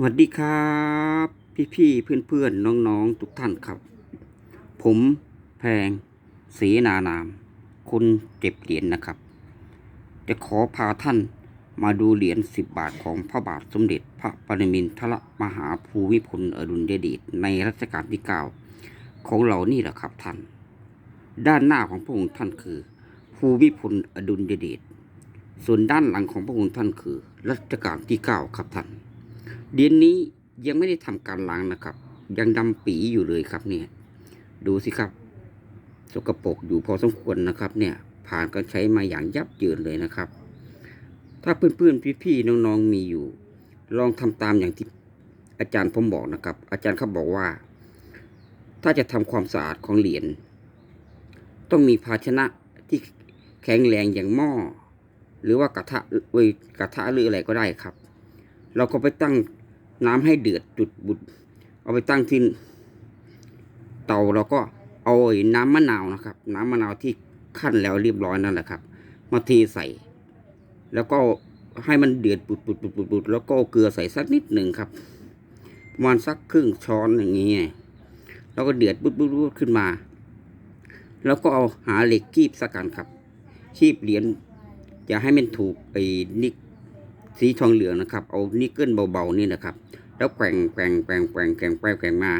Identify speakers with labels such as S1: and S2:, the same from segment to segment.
S1: สวัสดีครับ พี่ๆเพื่อนๆนน้องๆทุกท่านครับ ผมแพงศรีนานาม คนเก็บเหรียญนะครับ จะขอพาท่านมาดูเหรียญสิบบาทของพระบาทสมเด็จพระปรมินทรมหาภูมิพลอดุลยเดชในรัชกาลที่เก้าของเรานี่แหละครับท่าน ด้านหน้าของพระองค์ท่านคือ ภูมิพลอดุลยเดชส่วนด้านหลังของพระองค์ท่านคือ รัชกาลที่เก้าครับท่าน เหรียญนี้ยังไม่ได้ทำการล้างนะครับ ยังดำปีอยู่เลยครับเนี่ย ดูสิครับ สกปรกอยู่พอสมควรนะครับ เนี่ย ผ่านการใช้มาอย่างยับเยินเลยนะครับ ถ้าเพื่อนๆพี่ๆน้องๆมีอยู่ ลองทำตามอย่างที่อาจารย์ผมบอกนะครับ อาจารย์เขาบอกว่า ถ้าจะทำความสะอาดของเหรียญต้องมีภาชนะที่แข็งแรงอย่างหม้อหรือว่ากระทะเอยกระทะหรืออะไรก็ได้ครับ เราก็ไปตั้งน้ำให้เดือดจุดบุดเอาไปตั้งที่เตาเราก็เอาไอ้น้ำมะนาวนะครับ น้ำมะนาวที่ขั้นแล้วเรียบร้อยนั่นแหละครับ มาเทใส่ แล้วก็ให้มันเดือดปุดปุดปุดปุดปุดแล้วก็เอาเกลือใส่สักนิดหนึ่งครับประมาณสักครึ่งช้อนอย่างนี้แล้วก็เดือดปุดปุดปุดขึ้นมา แล้วก็เอาหาเหล็กคีบสักกันครับคีบเหรียญอย่าให้มันถูกไอ้นิก สีทองเหลืองนะครับ เอานิกเกิลเบาๆนี่นะครับ แล้วแกว่งแกว่งแกว่งแกว่งแกว่งไปแกว่งมา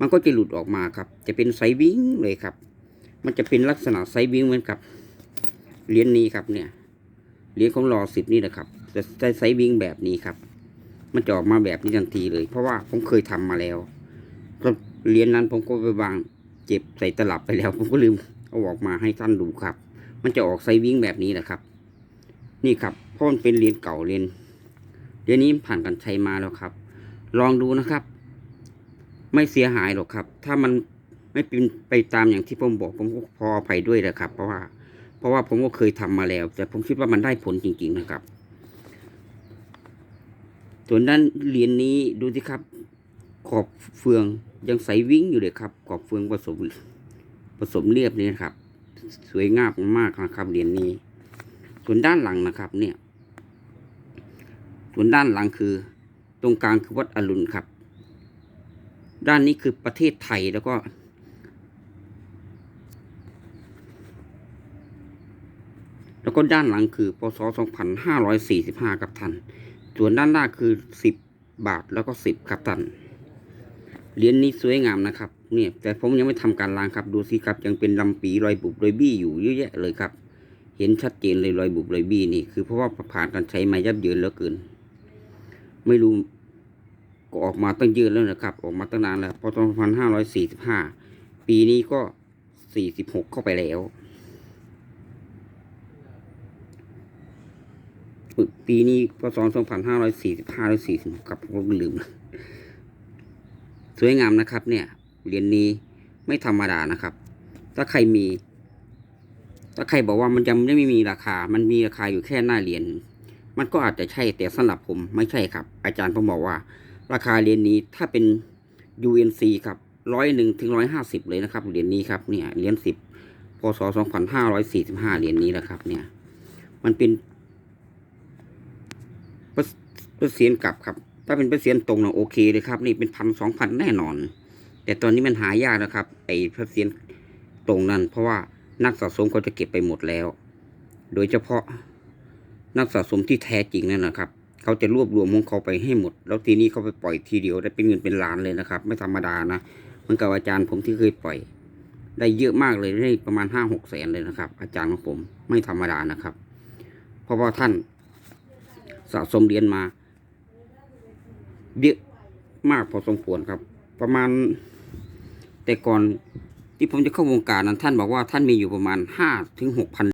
S1: มันก็จะหลุดออกมาครับ จะเป็นไซวิ่งเลยครับ มันจะเป็นลักษณะไซวิ่งเหมือนกับเหรียญนี้ครับเนี่ยเหรียญของรอสิบนี่นะครับ จะได้ไซวิ่งแบบนี้ครับ มันจะออกมาแบบนี้ทันทีเลย เพราะว่าผมเคยทำมาแล้วก็เหรียญนั้นผมก็ไปวางเจ็บใส่ตลับไปแล้ว ผมก็ลืมเอาออกมาให้ท่านดูครับ มันจะออกไซวิ่งแบบนี้แหละครับ นี่ครับเพราะมันเป็นเหรียญเก่าเหรียญเหรียญนี้ผ่านการใช้มาแล้วครับ ลองดูนะครับ ไม่เสียหายหรอกครับ ถ้ามันไม่เป็นไปตามอย่างที่ผมบอกผมก็พออภัยด้วยนะครับ เพราะว่า เพราะว่าผมก็เคยทำมาแล้ว แต่ผมคิดว่ามันได้ผลจริง ๆนะครับ ส่วนด้านเหรียญนี้ดูสิครับ ขอบเฟืองยังใสวิ่งอยู่เลยครับขอบเฟืองผสมผสมเรียบนี่ครับ สวยงามมากนะครับเหรียญนี้ ส่วนด้านหลังนะครับ เนี่ย ส่วนด้านหลังคือ ตรงกลางคือวัดอรุณครับ ด้านนี้คือประเทศไทยแล้วก็ แล้วก็ด้านหลังคือพศ2545ครับท่าน ส่วนด้านหน้าคือ 10 บาทแล้วก็ 10ครับท่านเหรียญนี้สวยงามนะครับ เนี่ย แต่ผมยังไม่ทำการล้างครับ ดูสิครับยังเป็นลำปีรอยบุบรอยบี้อยู่เยอะแยะเลยครับ เห็นชัดเจนเลยรอยบุบรอยบี้นี่คือเพราะว่าผ่านการใช้มายับเยินเหลือเกิน ไม่รู้ก็ออกมาตั้งเยอะแล้วนะครับ ออกมาตั้งนานแล้วพอ2545ปีนี้ก็46เข้าไปแล้ว ปีนี้พศ2545หรือ46ครับผมลืม สวยงามนะครับ เนี่ย เหรียญนนี้ไม่ธรรมดานะครับ ถ้าใครมี ถ้าใครบอกว่ามันยังไม่มีราคา มันมีราคาอยู่แค่หน้าเหรียญ มันก็อาจจะใช่แต่สำหรับผมไม่ใช่ครับ อาจารย์ผมบอกว่า ราคาเหรียญนี้ถ้าเป็น UNC ครับร้อยหนึ่งถึงร้อยห้าสิบเลยนะครับเหรียญนี้ครับเนี่ยเหรียญสิบพศสองพันห้าร้อยสี่สิบห้าเหรียญนี้แหละครับ เนี่ย มันเป็นเปอร์เปอร์เซ็นต์กลับครับ ถ้าเป็นเปอร์เซ็นต์ตรงนะโอเคเลยครับ นี่เป็นพันสองพันแน่นอน แต่ตอนนี้มันหายากนะครับไอ้เปอร์เซ็นต์ตรงนั้น เพราะว่า นักสะสมเขาจะเก็บไปหมดแล้ว โดยเฉพาะนักสะสมที่แท้จริงนั่นนะครับ เขาจะรวบรวมของเขาไปให้หมด แล้วทีนี้เขาไปปล่อยทีเดียวได้เป็นเงินเป็นล้านเลยนะครับ ไม่ธรรมดานะเหมือนกับอาจารย์ผมที่เคยปล่อย ได้เยอะมากเลยได้ประมาณห้าหกแสนเลยนะครับ อาจารย์ของผมไม่ธรรมดานะครับ เพราะว่าท่านสะสมเหรียญมาเยอะมากพอสมควรครับ ประมาณแต่ก่อน ที่ผมจะเข้าวงการนั้นท่านบอกว่าท่านมีอยู่ประมาณห้าถึงหกพัน